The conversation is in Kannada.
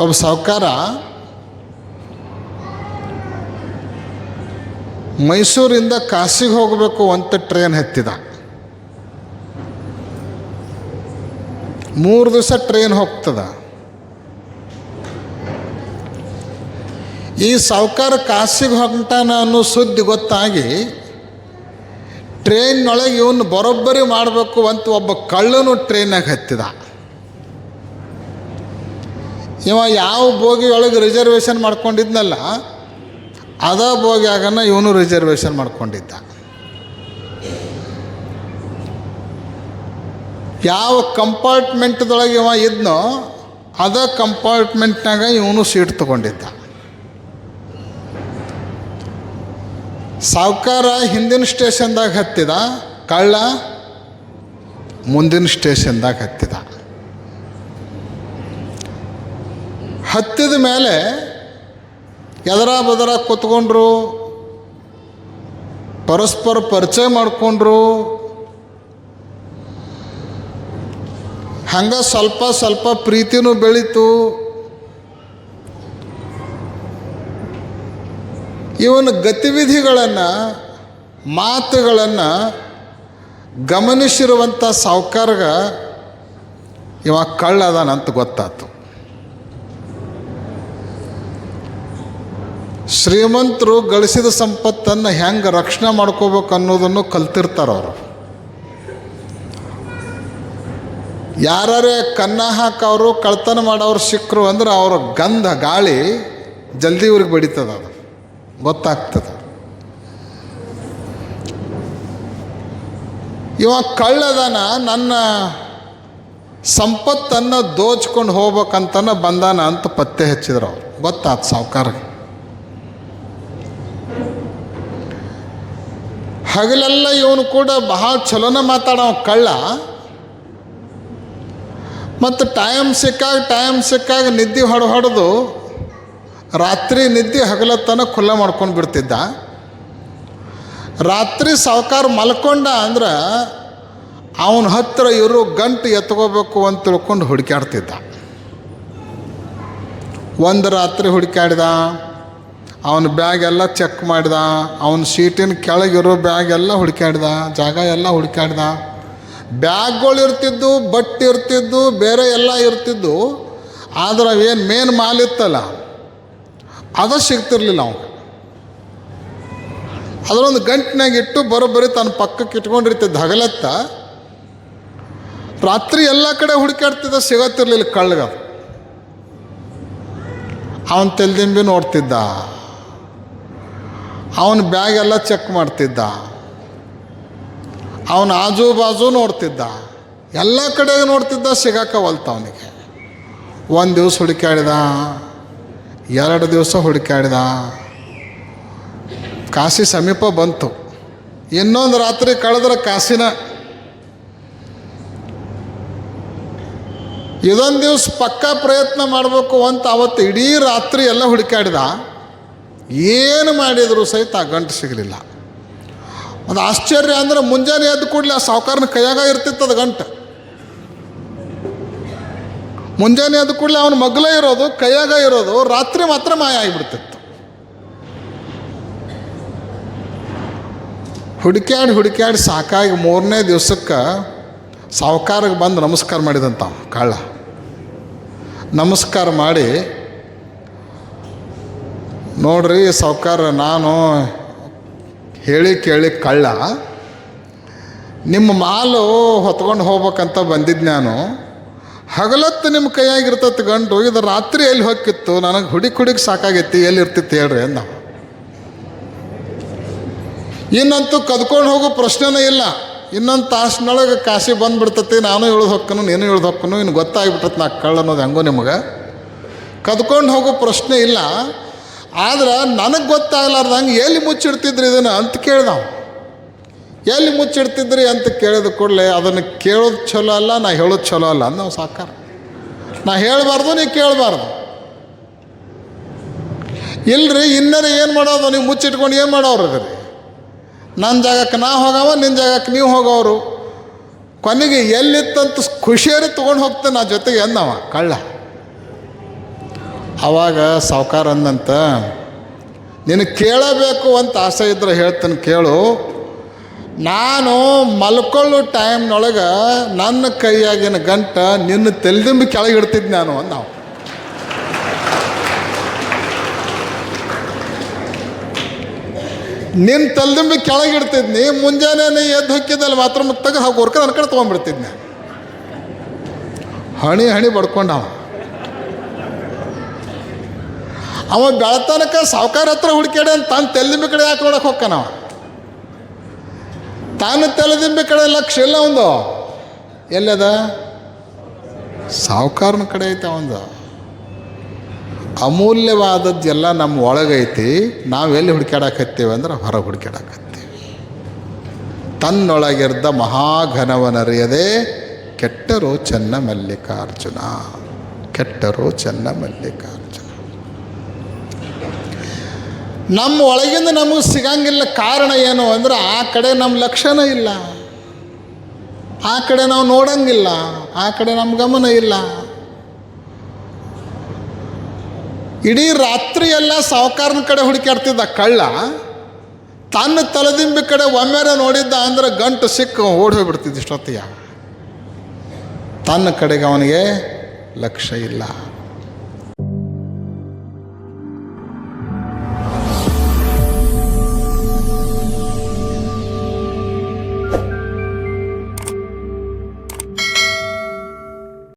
ಒಬ್ಬ ಸಾಹುಕಾರ ಮೈಸೂರಿಂದ ಕಾಶಿಗೆ ಹೋಗಬೇಕು ಅಂತ ಟ್ರೈನ್ ಹತ್ತಿದ ಮೂರು ದಿವಸ ಟ್ರೈನ್ ಹೋಗ್ತದ. ಈ ಸಾವುಕಾರ ಕಾಶಿಗೆ ಹೊಂಟಾನ ಅನ್ನೋ ಸುದ್ದಿ ಗೊತ್ತಾಗಿ ಟ್ರೈನ್ನೊಳಗೆ ಇವನು ಬರೋಬ್ಬರಿ ಮಾಡಬೇಕು ಅಂತ ಒಬ್ಬ ಕಳ್ಳನು ಟ್ರೈನಾಗ ಹತ್ತಿದ ಇವ ಯಾವ ಬೋಗಿಯೊಳಗೆ ಒಳಗೆ ರಿಸರ್ವೇಷನ್ ಮಾಡ್ಕೊಂಡಿದ್ನಲ್ಲ, ಅದ ಬೋಗಿಯಾಗನ ಇವನು ರಿಸರ್ವೇಷನ್ ಮಾಡ್ಕೊಂಡಿದ್ದ. ಯಾವ ಕಂಪಾರ್ಟ್ಮೆಂಟ್ದೊಳಗೆ ಇವ ಇದ್ನೋ, ಅದ ಕಂಪಾರ್ಟ್ಮೆಂಟ್ನಾಗ ಇವನು ಸೀಟ್ ತಗೊಂಡಿದ್ದ. ಸಾವುಕಾರ ಹಿಂದಿನ ಸ್ಟೇಷನ್ದಾಗ ಹತ್ತಿದ, ಕಳ್ಳ ಮುಂದಿನ ಸ್ಟೇಷನ್ದಾಗ ಹತ್ತಿದ. ಹತ್ತಿದ ಮೇಲೆ ಎದರ ಬದರ ಕೂತ್ಕೊಂಡ್ರು, ಪರಸ್ಪರ ಪರಿಚಯ ಮಾಡಿಕೊಂಡ್ರು. ಹಂಗೆ ಸ್ವಲ್ಪ ಸ್ವಲ್ಪ ಪ್ರೀತಿನೂ ಬೆಳೀತು. ಇವನ ಗತಿವಿಧಿಗಳನ್ನು, ಮಾತುಗಳನ್ನು ಗಮನಿಸಿರುವಂಥ ಸಾವುಕಾರ್ಗ ಇವ ಕಳ್ಳದಾನಂತ ಗೊತ್ತಾತು. ಶ್ರೀಮಂತರು ಗಳಿಸಿದ ಸಂಪತ್ತನ್ನು ಹೆಂಗೆ ರಕ್ಷಣೆ ಮಾಡ್ಕೋಬೇಕು ಅನ್ನೋದನ್ನು ಕಲ್ತಿರ್ತಾರೆ ಅವರು. ಯಾರೇ ಕನ್ನ ಹಾಕೋರು ಕಳ್ತನ ಮಾಡೋರು ಸಿಕ್ಕರು ಅಂದ್ರೆ ಅವರ ಗಂಧ, ಗಾಳಿ ಜಲ್ದಿ ಇವ್ರಿಗೆ ಬಡಿತದ ಅದು. ಗೊತ್ತಾಗ್ತದೆ. ಇವ ಕಳ್ಳದನ ನನ್ನ ಸಂಪತ್ತನ್ನು ದೋಚ್ಕೊಂಡು ಹೋಗ್ಬೇಕಂತನ ಬಂದಾನ ಅಂತ ಪತ್ತೆ ಹಚ್ಚಿದ್ರು ಅವ್ರು. ಗೊತ್ತಾತು ಸಾವುಕಾರ ಹಗಲೆಲ್ಲ ಇವನು ಕೂಡ ಬಹಳ ಚಲೋನ ಮಾತಾಡೋ ಕಳ್ಳ. ಮತ್ತು ಟೈಮ್ ಸಿಕ್ಕಾಗ ಟೈಮ್ ಸಿಕ್ಕಾಗ ನಿದ್ದೆ ಹೊಡೆ ಹೊಡೆದು ರಾತ್ರಿ ನಿದ್ದೆ ಹಗಲತ್ತನ ಖುಲ್ಲ ಮಾಡ್ಕೊಂಡು ಬಿಡ್ತಿದ್ದ. ರಾತ್ರಿ ಸಾವುಕಾರ ಮಲ್ಕೊಂಡ ಅಂದ್ರೆ ಅವನ ಹತ್ರ ಇವರು ಗಂಟು ಎತ್ಕೋಬೇಕು ಅಂತ ತಿಳ್ಕೊಂಡು ಹುಡುಕಾಡ್ತಿದ್ದ ಒಂದು ರಾತ್ರಿ ಹುಡುಕ್ಯಾಡಿದ. ಅವನ ಬ್ಯಾಗ್ ಎಲ್ಲ ಚೆಕ್ ಮಾಡಿದ. ಅವನ ಸೀಟಿನ ಕೆಳಗಿರೋ ಬ್ಯಾಗ್ ಎಲ್ಲ ಹುಡುಕಾಡ್ದ ಜಾಗ ಎಲ್ಲ ಹುಡುಕಾಡ್ದ ಬ್ಯಾಗ್ಗಳು ಇರ್ತಿದ್ದು ಬಟ್ಟೆ ಇರ್ತಿದ್ದು ಬೇರೆ ಎಲ್ಲ ಇರ್ತಿದ್ದು ಆದ್ರೆ ಏನು ಮೇನ್ ಮಾಲ್ ಇತ್ತಲ್ಲ, ಅದು ಸಿಗ್ತಿರ್ಲಿಲ್ಲ ಅವನು ಅದರೊಂದು ಗಂಟಿನಾಗ ಇಟ್ಟು ಬರೋಬ್ಬರಿ ತನ್ನ ಪಕ್ಕಕ್ಕೆ ಇಟ್ಕೊಂಡಿರ್ತಿದ್ದ ಹಗಲತ್ತ. ರಾತ್ರಿ ಎಲ್ಲ ಕಡೆ ಹುಡುಕಾಡ್ತಿದ್ದ ಸಿಗತ್ತಿರ್ಲಿಲ್ಲ ಕಳ್ಳಗ ಅವನ ತೆಲ್ದಿಂಬಿ ನೋಡ್ತಿದ್ದ. ಅವನ ಬ್ಯಾಗ್ ಎಲ್ಲ ಚೆಕ್ ಮಾಡ್ತಿದ್ದ. ಅವನ ಆಜು ಬಾಜು ನೋಡ್ತಿದ್ದ. ಎಲ್ಲ ಕಡೆ ನೋಡ್ತಿದ್ದ ಸಿಗಾಕವಲ್ತ ಅವನಿಗೆ. ಒಂದು ದಿವಸ ಹುಡುಕಾಡಿದ ಎರಡು ದಿವಸ ಹುಡುಕಾಡಿದ ಕಾಶಿ ಸಮೀಪ ಬಂತು. ಇನ್ನೊಂದು ರಾತ್ರಿ ಕಳೆದ್ರೆ ಕಾಶಿನ. ಇದೊಂದು ದಿವಸ ಪಕ್ಕಾ ಪ್ರಯತ್ನ ಮಾಡಬೇಕು ಅಂತ ಅವತ್ತು ಇಡೀ ರಾತ್ರಿ ಎಲ್ಲ ಹುಡುಕಾಡಿದ ಏನು ಮಾಡಿದರೂ ಸಹಿತ ಆ ಗಂಟು ಸಿಗಲಿಲ್ಲ. ಒಂದು ಆಶ್ಚರ್ಯ ಅಂದ್ರೆ ಮುಂಜಾನೆ ಎದ್ದು ಕೂಡಲೇ ಆ ಸಾವುಕಾರನ ಕೈಯಾಗ ಅದು ಗಂಟು. ಮುಂಜಾನೆ ಎದ್ದು ಕೂಡಲೇ ಅವನ ಮಗ್ಲೇ ಇರೋದು, ಕೈಯಾಗ ಇರೋದು, ರಾತ್ರಿ ಮಾತ್ರ ಮಾಯ ಆಗಿಬಿಡ್ತಿತ್ತು. ಹುಡುಕ್ಯಾಡಿ ಹುಡುಕ್ಯಾಡಿ ಸಾಕಾಗಿ ಮೂರನೇ ದಿವಸಕ್ಕೆ ಸಾವುಕಾರಿಗೆ ಬಂದು ನಮಸ್ಕಾರ ಮಾಡಿದಂತ ಕಾಳ ನಮಸ್ಕಾರ ಮಾಡಿ ನೋಡ್ರಿ ಸಾವ್ಕಾರ, ನಾನು ಹೇಳಿ ಕೇಳಿ ಕಳ್ಳ. ನಿಮ್ಮ ಮಾಲು ಹೊತ್ಕೊಂಡು ಹೋಗ್ಬೇಕಂತ ಬಂದಿದ್ದು ನಾನು. ಹಗಲತ್ತು ನಿಮ್ಮ ಕೈಯಾಗಿರ್ತೈತೆ ಗಂಡು, ಇದು ರಾತ್ರಿ ಎಲ್ಲಿ ಹೊಕ್ಕಿತ್ತು ನನಗೆ ಹುಡಿ ಹುಡುಕ್ ಸಾಕಾಗೈತಿ, ಎಲ್ಲಿ ಇರ್ತಿತ್ತು ಹೇಳ್ರಿ ಅಂದ. ಇನ್ನಂತೂ ಕದ್ಕೊಂಡು ಹೋಗೋ ಪ್ರಶ್ನೆನೇ ಇಲ್ಲ. ಇನ್ನೊಂದು ತಾಸಿನೊಳಗೆ ಕಾಶಿ ಬಂದ್ಬಿಡ್ತತಿ, ನಾನು ಇಳ್ದು ಹೊಕ್ಕನು, ನೀನು ಇಳ್ದು ಹೊಕ್ಕನು ಇನ್ನು ಗೊತ್ತಾಗ್ಬಿಟ್ಟತ್ ನಾ ಕಳ್ಳ ಅನ್ನೋದು ಹೆಂಗೋ ನಿಮಗೆ. ಕದ್ಕೊಂಡು ಹೋಗೋ ಪ್ರಶ್ನೆ ಇಲ್ಲ. ಆದ್ರೆ ನನಗೆ ಗೊತ್ತಾಗ್ಲಾರ್ದಂಗೆ ಎಲ್ಲಿ ಮುಚ್ಚಿಡ್ತಿದ್ರಿ ಇದನ್ನು ಅಂತ ಕೇಳ್ದ ಅವ. ಎಲ್ಲಿ ಮುಚ್ಚಿಡ್ತಿದ್ರಿ ಅಂತ ಕೇಳಿದ ಕೂಡಲೇ ಅದನ್ನು ಕೇಳೋದು ಚಲೋ ಅಲ್ಲ, ನಾ ಹೇಳೋದು ಚಲೋ ಅಲ್ಲ ನಾವು ಸಾಕಾರ ನಾ ಹೇಳಬಾರ್ದು, ನೀ ಕೇಳಬಾರ್ದು. ಇಲ್ರಿ, ಇನ್ನರೇ ಏನು ಮಾಡೋದು? ನೀವು ಮುಚ್ಚಿಟ್ಕೊಂಡು ಏನು ಮಾಡೋರು ಅದ್ರಿ ನನ್ನ ಜಾಗಕ್ಕೆ ನಾ ಹೋಗವ ನಿನ್ನ ಜಾಗಕ್ಕೆ ನೀವು ಹೋಗೋರು ಕೊನೆಗೆ ಎಲ್ಲಿತ್ತಂತ ಖುಷಿಯರಿ ತೊಗೊಂಡು ಹೋಗ್ತಾನೆ ನಾ ಜೊತೆಗೆ ಎಂದವ ಕಳ್ಳ. ಆವಾಗ ಸಾವುಕಾರ ಅಂದಂತ ನಿನಗೆ ಕೇಳಬೇಕು ಅಂತ ಆಸೆ ಇದ್ರೆ ಹೇಳ್ತಾನೆ ಕೇಳು. ನಾನು ಮಲ್ಕೊಳ್ಳೋ ಟೈಮ್ನೊಳಗೆ ನನ್ನ ಕೈಯಾಗಿನ ಗಂಟ ನಿನ್ನ ತೆಲ್ದಿಂಬಿ ಕೆಳಗೆ ಇಡ್ತಿದ್ದೆ ನಾನು ನಾವು. ನಿನ್ನ ತಲ್ದಿಂಬಿ ಕೆಳಗೆ ಇಡ್ತಿದ್ನಿ, ಮುಂಜಾನೆ ನೀ ಎದ್ದು ಹೊಕ್ಕಿದ್ದಲ್ಲಿ ಮಾತ್ರ ಮುತ್ತಾಗ ಹಾಗೆ ಹೊರ್ಕ ನನ್ನ ಕಡೆ ತೊಗೊಂಡ್ಬಿಡ್ತಿದ್ನೆ. ಹಣಿ ಹಣಿ ಬಡ್ಕೊಂಡ ಅವ ಬೆಳತನಕ ಸಾವುಕಾರ ಹತ್ರ ಹುಡುಕ್ಯಾಡ ತಾನು ತೆಲ್ದಿಂಬಿ ಕಡೆ ಯಾಕೆ ನೋಡಕ್ಕೆ ಹೋಗ್ತಾನವ ತಾನು ತೆಲದಿಂಬಿ ಕಡೆ ಲಕ್ಷ ಇಲ್ಲ ಒಂದು ಎಲ್ಲದ? ಸಾವುಕಾರನ ಕಡೆ ಐತೆ ಅವಂದು. ಅಮೂಲ್ಯವಾದದ್ದೆಲ್ಲ ನಮ್ಮ ಒಳಗೈತಿ ನಾವೆಲ್ಲಿ ಹುಡುಕ್ಯಾಡಕತ್ತೀವಿ ಅಂದ್ರೆ ಹೊರಗೆ ಹುಡುಕ್ಯಾಡಕತ್ತೀವಿ. ತನ್ನೊಳಗಿರ್ದ ಮಹಾಘನವನರಿಯದೆ ಕೆಟ್ಟರು ಚೆನ್ನ ಮಲ್ಲಿಕಾರ್ಜುನ. ಕೆಟ್ಟರು ಚೆನ್ನ ಮಲ್ಲಿಕಾರ್ಜುನ. ನಮ್ಮ ಒಳಗಿಂದ ನಮಗೆ ಸಿಗಂಗಿಲ್ಲ ಕಾರಣ ಏನು ಅಂದ್ರೆ ಆ ಕಡೆ ನಮ್ಮ ಲಕ್ಷಣ ಇಲ್ಲ. ಆ ಕಡೆ ನಾವು ನೋಡಂಗಿಲ್ಲ. ಆ ಕಡೆ ನಮ್ಮ ಗಮನ ಇಲ್ಲ. ಇಡೀ ರಾತ್ರಿ ಎಲ್ಲ ಸಾವುಕಾರನ ಕಡೆ ಹುಡುಕಾಡ್ತಿದ್ದ ಕಳ್ಳ ತನ್ನ ತಲೆದಿಂಬಿ ಕಡೆ ಒಮ್ಮೆರೆ ನೋಡಿದ್ದ ಅಂದ್ರೆ ಗಂಟು ಸಿಕ್ಕ ಓಡಿ ಹೋಗ್ಬಿಡ್ತಿದ್ದ ಇಷ್ಟೊತ್ತಿಗೆ. ತನ್ನ ಕಡೆಗೆ ಅವನಿಗೆ ಲಕ್ಷ್ಯ ಇಲ್ಲ.